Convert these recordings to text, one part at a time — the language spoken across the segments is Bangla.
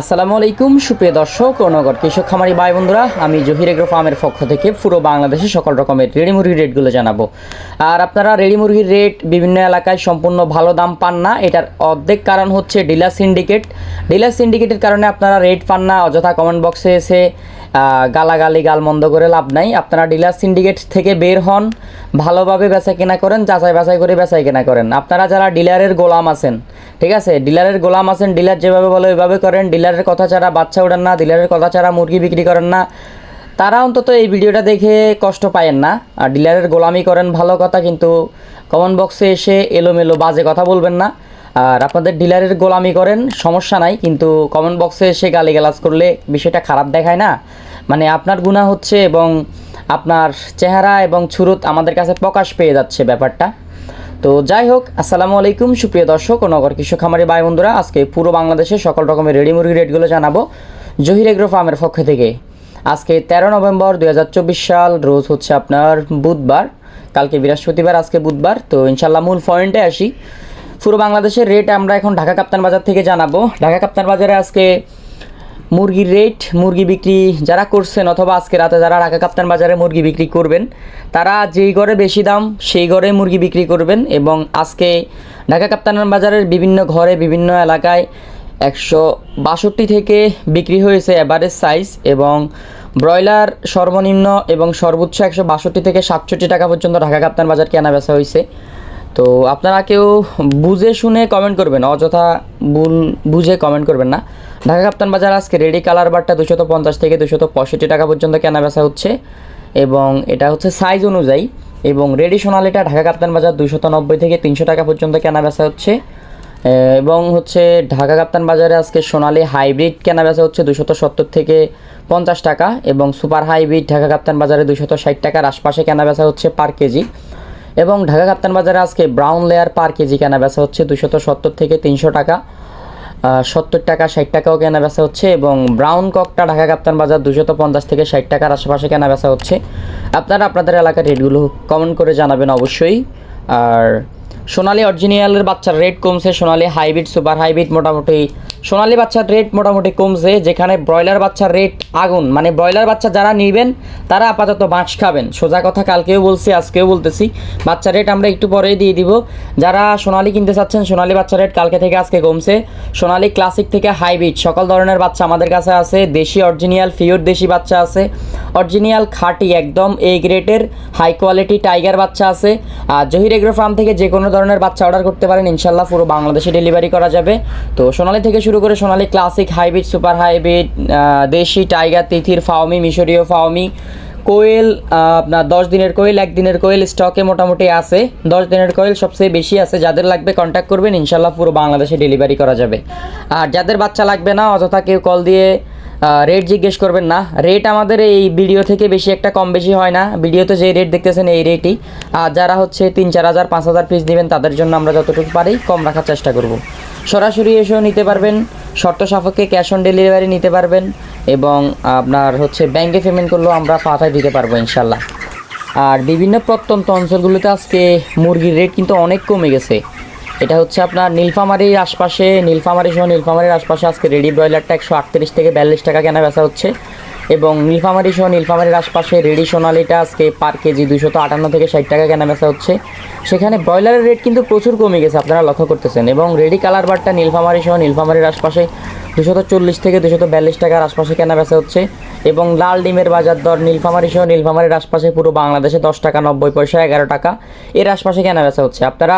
আসসালামু আলাইকুম, সুপ্রিয় দর্শক ও নগর কৃষক খামারি ভাই বন্ধুরা, আমি জহির এগ্রো ফার্মের পক্ষ থেকে পুরো বাংলাদেশে সকল রকমের রেডি মুরগির রেটগুলো জানাব। আর আপনারা রেডি মুরগির রেট বিভিন্ন এলাকায় সম্পূর্ণ ভালো দাম পান না, এটার অর্ধেক কারণ হচ্ছে ডিলার সিন্ডিকেট। ডিলার সিন্ডিকেটের কারণে আপনারা রেট পান না, অযথা কমেন্ট বক্সে এসে গালাগালি গালমন্দ করে লাভ নাই। আপনারা ডিলার সিন্ডিকেট থেকে বের হন, ভালোভাবে বেচা কেনা করেন, যাচাই বাছাই করে বেচাই কেনা করেন। আপনারা যারা ডিলারের গোলাম আছেন, ঠিক আছে? ডিলারের গোলাম আছেন, ডিলার যেভাবে বলে ওইভাবে করেন, ডিলারের কথা ছাড়া বাচ্চা ওড়েন না, ডিলারের কথা ছাড়া মুরগি বিক্রি করেন না। তারা অন্তত এই ভিডিওটা দেখে কষ্ট পায়েন না। আর ডিলারের গোলামি করেন ভালো কথা, কিন্তু কমেন্ট বক্সে এসে এলোমেলো বাজে কথা বলবেন না। আর আপনাদের ডিলারের গোলামি করেন, সমস্যা নাই, কিন্তু কমেন্ট বক্সে এসে গালিগালাজ করলে বিষয়টা খারাপ দেখায় না। মানে আপনার গুণা হচ্ছে এবং আপনার চেহারা এবং ছুরত আমাদের কাছে প্রকাশ পেয়ে যাচ্ছে ব্যাপারটা। তো যাই হোক, আসসালামু আলাইকুম, সুপ্রিয় দর্শক ও নগর কৃষক খামারি ভাই বন্ধুরা, আজকে পুরো বাংলাদেশে সকল রকমের রেডি মুরগি রেটগুলো জানাব জহির এগ্রো ফার্মের পক্ষ থেকে। আজকে তেরো নভেম্বর দু হাজার চব্বিশ সাল, রোজ হচ্ছে আপনার বুধবার, কালকে বৃহস্পতিবার, আজকে বুধবার, তো ইনশাল্লাহ মূল পয়েন্টে আসি। পুরো বাংলাদেশের রেট আমরা এখন ঢাকা কাপ্তান বাজার থেকে জানাব। ঢাকা কাপ্তান বাজারে আজকে মুরগির রেট মুরগি বিক্রি যারা করছেন অথবা আজকে রাতে যারা ঢাকা কাপ্তান বাজারে মুরগি বিক্রি করবেন, তারা যেই ঘরে বেশি দাম, সেই ঘরে মুরগি বিক্রি করবেন এবং আজকে ঢাকা কাপ্তান বাজারের বিভিন্ন ঘরে, বিভিন্ন এলাকায় একশো বাষট্টি থেকে বিক্রি হয়েছে অ্যাভারেজ সাইজ এবং ব্রয়লার সর্বনিম্ন এবং সর্বোচ্চ একশো বাষট্টি থেকে সাতষট্টি টাকা পর্যন্ত ঢাকা কাপ্তান বাজার কেনা বেচা হয়েছে। তো আপনারা কেউ বুঝে শুনে কমেন্ট করবেন, অযথা ভুল বুঝে কমেন্ট করবেন না। ঢাকা কাপ্তান বাজার আজকে রেডি কালার বারটা দুশত পঞ্চাশ থেকে দুশত পঁয়ষট্টি টাকা পর্যন্ত কেনা বেচা হচ্ছে এবং এটা হচ্ছে সাইজ অনুযায়ী এবং রেডি সোনালিটা ঢাকা কাপ্তান বাজার দুশত নব্বই থেকে তিনশো টাকা পর্যন্ত কেনা বেচা হচ্ছে। এবং হচ্ছে ঢাকা কাপ্তান বাজারে আজকে সোনালি হাইব্রিড কেনা বেচা হচ্ছে দুশত সত্তর থেকে পঞ্চাশ টাকা এবং সুপার হাইব্রিড ঢাকা কাপ্তান বাজারে দুশত ষাট টাকার আশপাশে কেনা বেচা হচ্ছে পার কেজি। এবং ঢাকা কাপ্তান বাজারে আজকে ব্রাউন লেয়ার পার কেজি কেনা বেচা হচ্ছে দুশত সত্তর থেকে তিনশো টাকা। সত্তর টাকা, ষাট টাকাও কেনা বেচা হচ্ছে এবং ব্রাউন ককটা ঢাকা কাপ্তান বাজার দুশত পঞ্চাশ থেকে ষাট টাকার আশেপাশে কেনা বেচা হচ্ছে। আপনারা আপনাদের এলাকার রেটগুলো কমেন্ট করে জানাবেন অবশ্যই। আর সোনালি অরিজিনালের বাচ্চার রেট কমছে, সোনালি হাইব্রিড সুপার হাইব্রিড মোটামুটি। সোনালি বাচ্চার রেট মোটামুটি কমছে, যেখানে ব্রয়লার বাচ্চার রেট আগুন। মানে ব্রয়লার বাচ্চা যারা নিবেন, তারা আপাতত বাঁশ খাবেন। সোজা কথা কালকেও বলছি, আজকেও বলতেছি। বাচ্চার রেট আমরা একটু পরেই দিয়ে দিব। যারা সোনালি কিনতে চাচ্ছেন, সোনালি বাচ্চার রেট কালকে থেকে আজকে কমছে। সোনালি ক্লাসিক থেকে হাইব্রিড সকল ধরনের বাচ্চা আমাদের কাছে আছে। দেশি অরিজিনাল ফিওর দেশি বাচ্চা আছে। অরিজিনাল খাঁটি, একদম এ গ্রেডের হাই কোয়ালিটি টাইগার বাচ্চা আছে। আর জহির এগ্রো ফার্ম থেকে যে কোনো ধরনের বাচ্চা অর্ডার করতে পারেন, ইনশাল্লাহ পুরো বাংলাদেশে ডেলিভারি করা যাবে। তো সোনালি থেকে শুরু করে Sonali classic hybrid super hybrid দেশি টাইগার তিথির ফাওমি, মিশরীয় ফাওমি, কোয়েল আপনার দশ দিনের কোয়েল একদিনের কোয়েল স্টকে মোটামুটি আছে। দশ দিনের কোয়েল সবচেয়ে বেশি আছে, যাদের লাগবে কন্ট্যাক্ট করবেন, ইনশাল্লাহ পুরো বাংলাদেশে ডেলিভারি করা যাবে। আর যাদের বাচ্চা লাগবে না, অযথা কেউ কল দিয়ে রেট জিজ্ঞেস করবেন না। রেট আমাদের এই ভিডিও থেকে বেশি একটা কম বেশি হয় না। ভিডিওতে যে রেট দেখতেছেন এই রেটই আর যারা হচ্ছে তিন, চার হাজার, পাঁচ হাজার পিস নেবেন তাদের জন্য আমরা যতটুকু পারি কম রাখার চেষ্টা করব। সরাসরি এসেও নিতে পারবেন। শর্ত সাপেক্ষে ক্যাশ অন ডেলিভারি নিতে পারবেন এবং আপনার হচ্ছে ব্যাংকে পেমেন্ট করলেও আমরা পাঠায় দিতে পারব ইনশাল্লাহ। আর বিভিন্ন প্রত্যন্ত অঞ্চলগুলোতে আজকে মুরগির রেট কিন্তু অনেক কমে গেছে। এটা হচ্ছে আপনার নীলফামারির আশপাশে, নীলফামারি সহ নীলফামারির আশপাশে আজকে রেডি ব্রয়লারটা একশো আটত্রিশ থেকে বিয়াল্লিশ টাকা কেনা বেচা হচ্ছে। এবং নীলফামারি সহ নীলফামারির আশপাশে রেডি সোনালিটা আজকে পার কেজি দুশত আটান্ন থেকে ষাট টাকা কেনা বেচা হচ্ছে। সেখানে ব্রয়লারের রেট কিন্তু প্রচুর কমে গেছে, আপনারা লক্ষ্য করতেছেন। এবং রেডি কালার বারটা নীলফামারি সহ নীলফামারির আশপাশে দুশত চল্লিশ থেকে দুশত বিয়াল্লিশ টাকার আশপাশে কেনা বেচা হচ্ছে। এবং লাল ডিমের বাজার দর নীলফামারি সহ নীলফামারির আশপাশে পুরো বাংলাদেশে দশ টাকা নব্বই পয়সা, এগারো টাকা এর আশপাশে কেনা বেচা হচ্ছে। আপনারা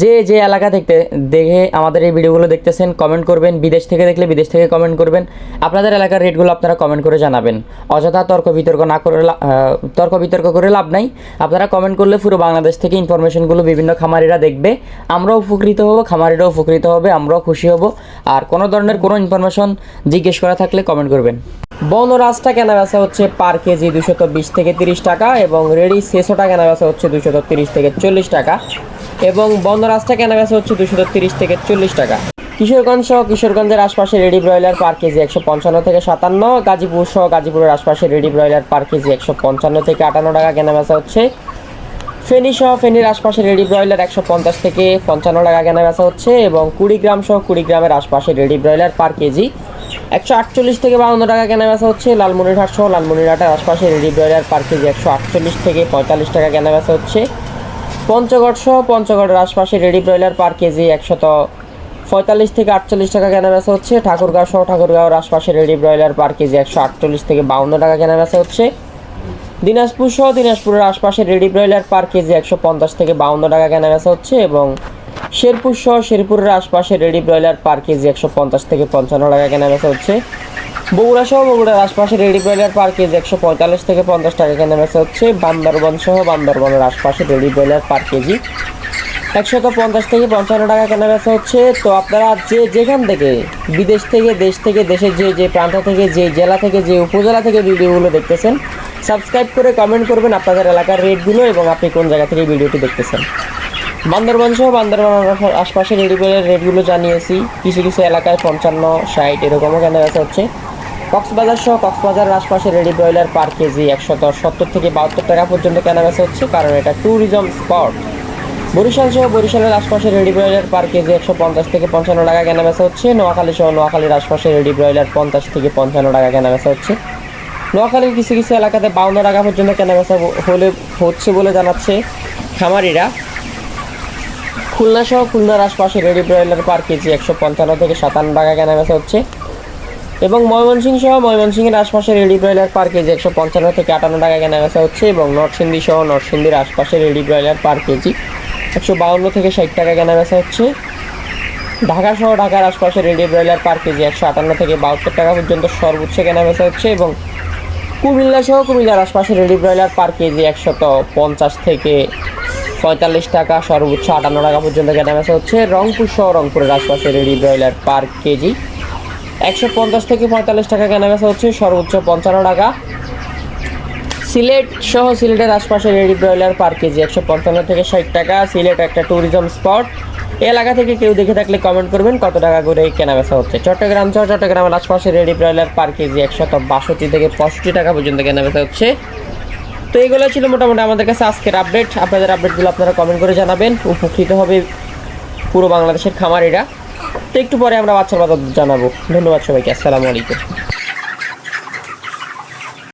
যে যে এলাকা দেখতে, দেখে আমাদের এই ভিডিওগুলো দেখতেছেন কমেন্ট করবেন, বিদেশ থেকে দেখলে বিদেশ থেকে কমেন্ট করবেন। আপনাদের এলাকার রেটগুলো আপনারা কমেন্ট করে জানাবেন। অযথা তর্ক বিতর্ক না করে তর্ক বিতর্ক করে লাভ নাই। আপনারা কমেন্ট করলে পুরো বাংলাদেশ থেকে ইনফরমেশনগুলো বিভিন্ন খামারিরা দেখবে। আমরাও উপকৃত হব, খামারিরাও উপকৃত হবে, আমরাও খুশি হব। আর কোনো ধরনের কোনো ইনফরমেশন জিজ্ঞেস করা থাকলে কমেন্ট করবেন। বনরাজটা কেনা বেচা হচ্ছে পার কেজি দুশত বিশ থেকে তিরিশ টাকা এবং রেডি শেষোটা কেনা বেচা হচ্ছে দুশত তিরিশ থেকে চল্লিশ টাকা। এবং বনরাজটা কেনা বেচা হচ্ছে দুশো তিরিশ থেকে চল্লিশ টাকা। কিশোরগঞ্জ সহ কিশোরগঞ্জের আশপাশে রেডি ব্রয়লার পার কেজি একশো পঞ্চান্ন থেকে সাতান্ন। গাজীপুর সহ গাজীপুরের আশপাশে রেডি ব্রয়লার পার কেজি একশো পঞ্চান্ন থেকে আটান্ন টাকা কেনা বেচা হচ্ছে। ফেনী সহ ফেনীর আশপাশে রেডি ব্রয়লার একশো পঞ্চাশ থেকে পঞ্চান্ন টাকা কেনা বেচা হচ্ছে এবং কুড়ি গ্রাম সহ কুড়ি গ্রামের আশপাশে রেডি ব্রয়লার পার কেজি একশো আটচল্লিশ থেকে বাউন্ন টাকা কেনা বেচা হচ্ছে। লালমনিরহাট সহ লালমনিরহাটের আশপাশে রেডি ব্রয়লার পার কেজি একশো আটচল্লিশ থেকে পঁয়তাল্লিশ টাকা কেনা বেচা হচ্ছে। পঞ্চগড় সহ পঞ্চগড়ের আশপাশে রেডি ব্রয়লার পার কেজি একশত পঁয়তাল্লিশ থেকে আটচল্লিশ টাকা কেনা বেচা হচ্ছে। ঠাকুরগাঁও সহ ঠাকুরগাঁওর আশপাশে রেডি ব্রয়লার পার কেজি একশো আটচল্লিশ থেকে বাউন্ন টাকা কেনা বেচা হচ্ছে। দিনাজপুর সহ দিনাজপুরের আশপাশে রেডি ব্রয়লার পার কেজি একশো পঞ্চাশ থেকে বাউন্ন টাকা কেনা বেচা হচ্ছে এবং শেরপুর সহ শেরপুরের আশপাশে রেডি ব্রয়লার পার কেজি একশো পঞ্চাশ থেকে পঞ্চান্ন টাকা কেনা বেচা হচ্ছে। বগুড়া সহ বগুড়ার আশপাশে রেডি ব্রয়লার পার কেজি একশো পঁয়তাল্লিশ থেকে পঞ্চাশ টাকা কেনা বেচা হচ্ছে। বান্দরবন সহ বান্দরবনের আশপাশে রেডি ব্রয়লার পার কেজি একশত পঞ্চাশ থেকে পঞ্চান্ন টাকা কেনা বেচা হচ্ছে। তো আপনারা যে যেখান থেকে বিদেশ থেকে, দেশ থেকে, দেশের যে যে প্রান্ত থেকে, যে জেলা থেকে, যে উপজেলা থেকে ভিডিওগুলো দেখতেছেন, সাবস্ক্রাইব করে কমেন্ট করবেন আপনাদের এলাকার রেটগুলো এবং আপনি কোন জায়গা থেকে ভিডিওটি দেখতেছেন। বান্দরবান সহ বান্দরবানের আশ- আশপাশে রেডিওয়ের রেটগুলো জানিয়েছি। কিছু কিছু এলাকায় পঞ্চান্ন, ষাট এরকমও কেনা বেচা হচ্ছে। কক্সবাজার সহ কক্সবাজারের আশপাশে রেডি ব্রয়লার পার কেজি একশত সত্তর থেকে বাহাত্তর টাকা পর্যন্ত কেনা বেচা হচ্ছে, কারণ এটা ট্যুরিজম স্পট বরিশাল সহ বরিশালের আশপাশে রেডি ব্রয়লার পার কেজি একশো পঞ্চাশ থেকে পঞ্চান্ন টাকা কেনা বেচা হচ্ছে, নোয়াখালী সহ নোয়াখালীর আশপাশে রেডি ব্রয়লার পঞ্চাশ থেকে পঞ্চান্ন টাকা কেনা বেচা হচ্ছে। নোয়াখালীর কিছু কিছু এলাকাতে বাউন্ন টাকা পর্যন্ত কেনা বেচা হলে হচ্ছে বলে জানাচ্ছে খামারিরা। খুলনা সহ খুলনার আশপাশে রেডি ব্রয়লার পার কেজি একশো পঞ্চান্ন থেকে সাতান্ন টাকা কেনা বেচা হচ্ছে। এবং ময়মনসিংহ সহ ময়মনসিংহের আশপাশে রেডি ব্রয়লার পার কেজি একশো পঞ্চান্ন থেকে আটান্ন টাকা কেনা বেচা হচ্ছে এবং নরসিংদী সহ নরসিংদীর আশপাশে রেডি ব্রয়লার পার কেজি একশো বাউন্ন থেকে ষাট টাকা কেনা বেচা হচ্ছে। ঢাকা সহ ঢাকার আশপাশে রেডি ব্রয়লার পার কেজি একশো আটান্ন থেকে বাহাত্তর টাকা পর্যন্ত সর্বোচ্চ কেনা বেচা হচ্ছে এবং কুমিল্লা সহ কুমিল্লার আশপাশে রেডি ব্রয়লার পার কেজি একশত পঞ্চাশ থেকে পঁয়তাল্লিশ টাকা, সর্বোচ্চ আটান্ন টাকা পর্যন্ত কেনা বেচা হচ্ছে। রংপুর সহ রংপুরের আশপাশে রেডি ব্রয়লার পার কেজি একশো পঞ্চাশ থেকে পঁয়তাল্লিশ টাকা কেনা বেচা হচ্ছে, সর্বোচ্চ পঞ্চান্ন টাকা। সিলেট সহ সিলেটের আশপাশে রেডি ব্রয়লার পার কেজি, একশো পঞ্চান্ন থেকে ষাট টাকা। সিলেট একটা ট্যুরিজম স্পট এলাকা থেকে কেউ দেখে থাকলে কমেন্ট করবেন, কত টাকা করে কেনা বেচা হচ্ছে। চট্টগ্রাম সহ চট্টগ্রামের আশপাশে রেডি ব্রয়লার পার কেজি, একশত বাষট্টি থেকে পঁয়ষট্টি টাকা পর্যন্ত কেনা বেচা হচ্ছে। তো এগুলো ছিল মোটামুটি আমাদের কাছে আজকের আপডেট আপনাদের আপডেটগুলো আপনারা কমেন্ট করে জানাবেন। উপকৃত হবে পুরো বাংলাদেশের খামারিরা। তো একটু পরে আমরা বাচ্চার বাজার জানাব। ধন্যবাদ সবাইকে আসসালামু আলাইকুম।